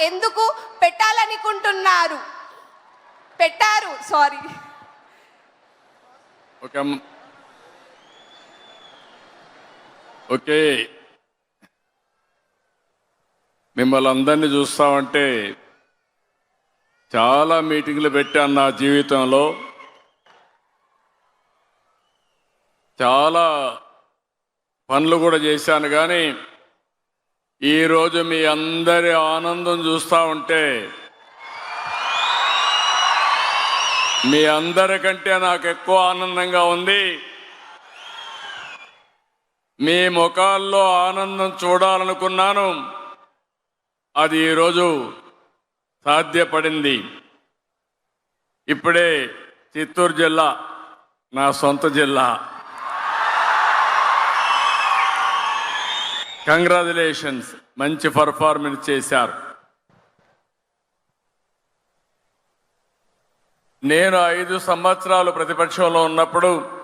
ఎందుకు పెట్టాలనుకుంటున్నారు? పెట్టారు sorry okay okay. మిమ్మల్ని అందరినీ చూస్తామంటే చాలా మీటింగ్లు పెట్టాను నా జీవితంలో. చాలా పనులు కూడా చేశాను కానీ ఈరోజు మీ అందరి ఆనందం చూస్తూ ఉంటే మీ అందరికంటే నాకు ఎక్కువ ఆనందంగా ఉంది. మీ ముఖాల్లో ఆనందం చూడాలనుకున్నాను. అది ఈరోజు సాధ్యపడింది. ఇప్పుడే చిత్తూరు జిల్లా నా సొంత జిల్లా. కంగ్రాచులేషన్స్ మంచి పర్ఫార్మెన్స్ చేశారు. నేను ఐదు సంవత్సరాలు ప్రతిపక్షంలో ఉన్నప్పుడు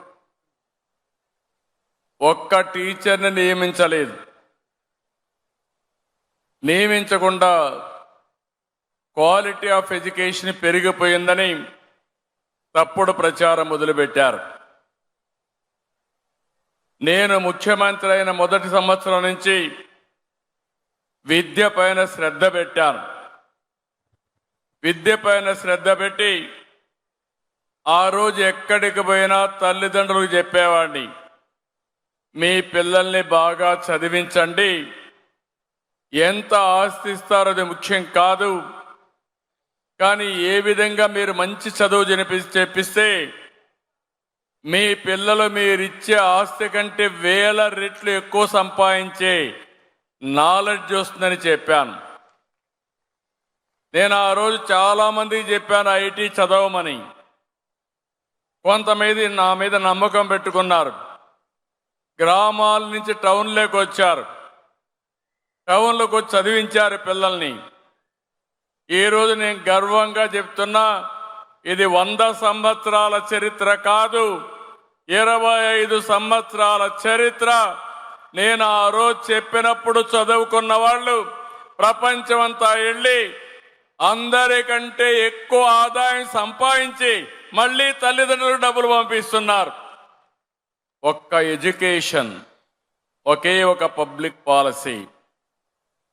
ఒక్క టీచర్ని నియమించలేదు. నియమించకుండా క్వాలిటీ ఆఫ్ ఎడ్యుకేషన్ పెరిగిపోయిందని తప్పుడు ప్రచారం మొదలుపెట్టారు. నేను ముఖ్యమంత్రి అయిన మొదటి సంవత్సరం నుంచి విద్య పైన శ్రద్ధ పెట్టాను. విద్య పైన శ్రద్ధ పెట్టి ఆ రోజు ఎక్కడికి పోయినా తల్లిదండ్రులకు చెప్పేవాడిని మీ పిల్లల్ని బాగా చదివించండి. ఎంత ఆస్తిస్తారో అది ముఖ్యం కాదు. కానీ ఏ విధంగా మీరు మంచి చదువు జనిపి చెప్పిస్తే మీ పిల్లలు మీరిచ్చే ఆస్తి కంటే వేల రెట్లు ఎక్కువ సంపాదించే నాలెడ్జ్ వస్తుందని చెప్పాను. నేను ఆ రోజు చాలామందికి చెప్పాను ఐటీ చదవమని. కొంతమంది నా మీద నమ్మకం పెట్టుకున్నారు. గ్రామాల నుంచి టౌన్లోకి వచ్చారు. టౌన్లోకి వచ్చి చదివించారు పిల్లల్ని. ఈరోజు రోజు నేను గర్వంగా చెప్తున్నా ఇది వంద సంవత్సరాల చరిత్ర కాదు. ఇరవై ఐదు సంవత్సరాల చరిత్ర. నేను ఆ రోజు చెప్పినప్పుడు చదువుకున్న వాళ్ళు ప్రపంచమంతా వెళ్ళి అందరికంటే ఎక్కువ ఆదాయం సంపాదించి మళ్ళీ తల్లిదండ్రులు డబ్బులు పంపిస్తున్నారు. ఒక్క ఎడ్యుకేషన్ ఒకే ఒక పబ్లిక్ పాలసీ.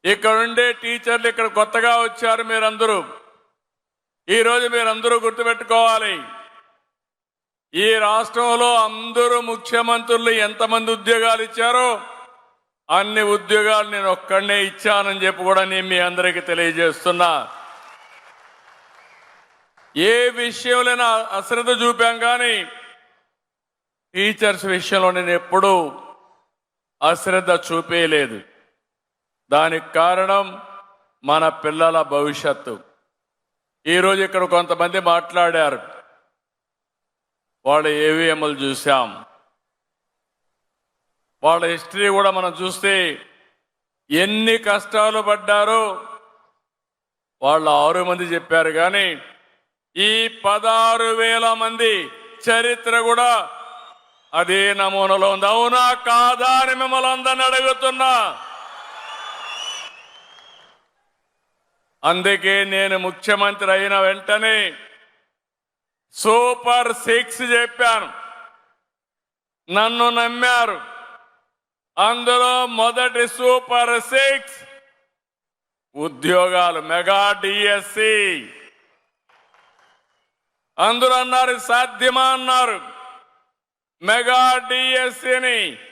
ఇక్కడ ఉండే టీచర్లు ఇక్కడ కొత్తగా వచ్చారు మీరందరూ. ఈరోజు మీరందరూ గుర్తుపెట్టుకోవాలి. ఈ రాష్ట్రంలో అందరూ ముఖ్యమంత్రులు ఎంతమంది ఉద్యోగాలు ఇచ్చారో అన్ని ఉద్యోగాలు నేను ఒక్కడనే ఇచ్చానని చెప్పి కూడా నేను మీ అందరికీ తెలియజేస్తున్నా. ఏ విషయంలోనైనా అశ్రద్ధ చూపాం కానీ టీచర్స్ విషయంలో నేను ఎప్పుడూ అశ్రద్ధ చూపేయలేదు దానికి కారణం మన పిల్లల భవిష్యత్తు. ఈరోజు ఇక్కడ కొంతమంది మాట్లాడారు. వాళ్ళ ఏవిఎంలు చూసాం వాళ్ళ హిస్టరీ కూడా మనం చూస్తే ఎన్ని కష్టాలు పడ్డారో వాళ్ళు ఆరు మంది చెప్పారు. కానీ ఈ పదహారు వేల మంది చరిత్ర కూడా అదే నమూనాలో ఉంది. అవునా కాదా అని మిమ్మల్ని అందరిని అడుగుతున్నా. అందుకే నేను ముఖ్యమంత్రి అయిన వెంటనే సూపర్ సిక్స్ చెప్పాను. నన్ను నమ్మారు. అందులో మొదటి సూపర్ సిక్స్ ఉద్యోగాలు మెగా డిఎస్సి. అందరూ అన్నారు సాధ్యమా అన్నారు. మెగా డిఎస్సిని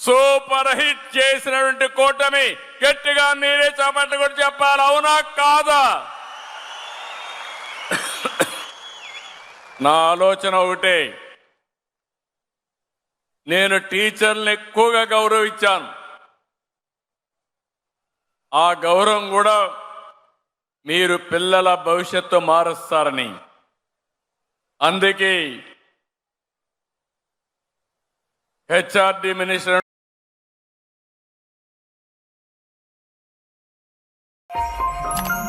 సూపర్ హిట్ చేసినటువంటి కూటమి గట్టిగా మీరే చేపట్టు కూడా చెప్పాలి. అవునా? కాదా? నా ఆలోచన ఒకటే. నేను టీచర్లను ఎక్కువగా గౌరవించాను. ఆ గౌరవం కూడా మీరు పిల్లల భవిష్యత్తు మారుస్తారని. అందుకే హెచ్ఆర్డి మినిస్టర్ Thank you.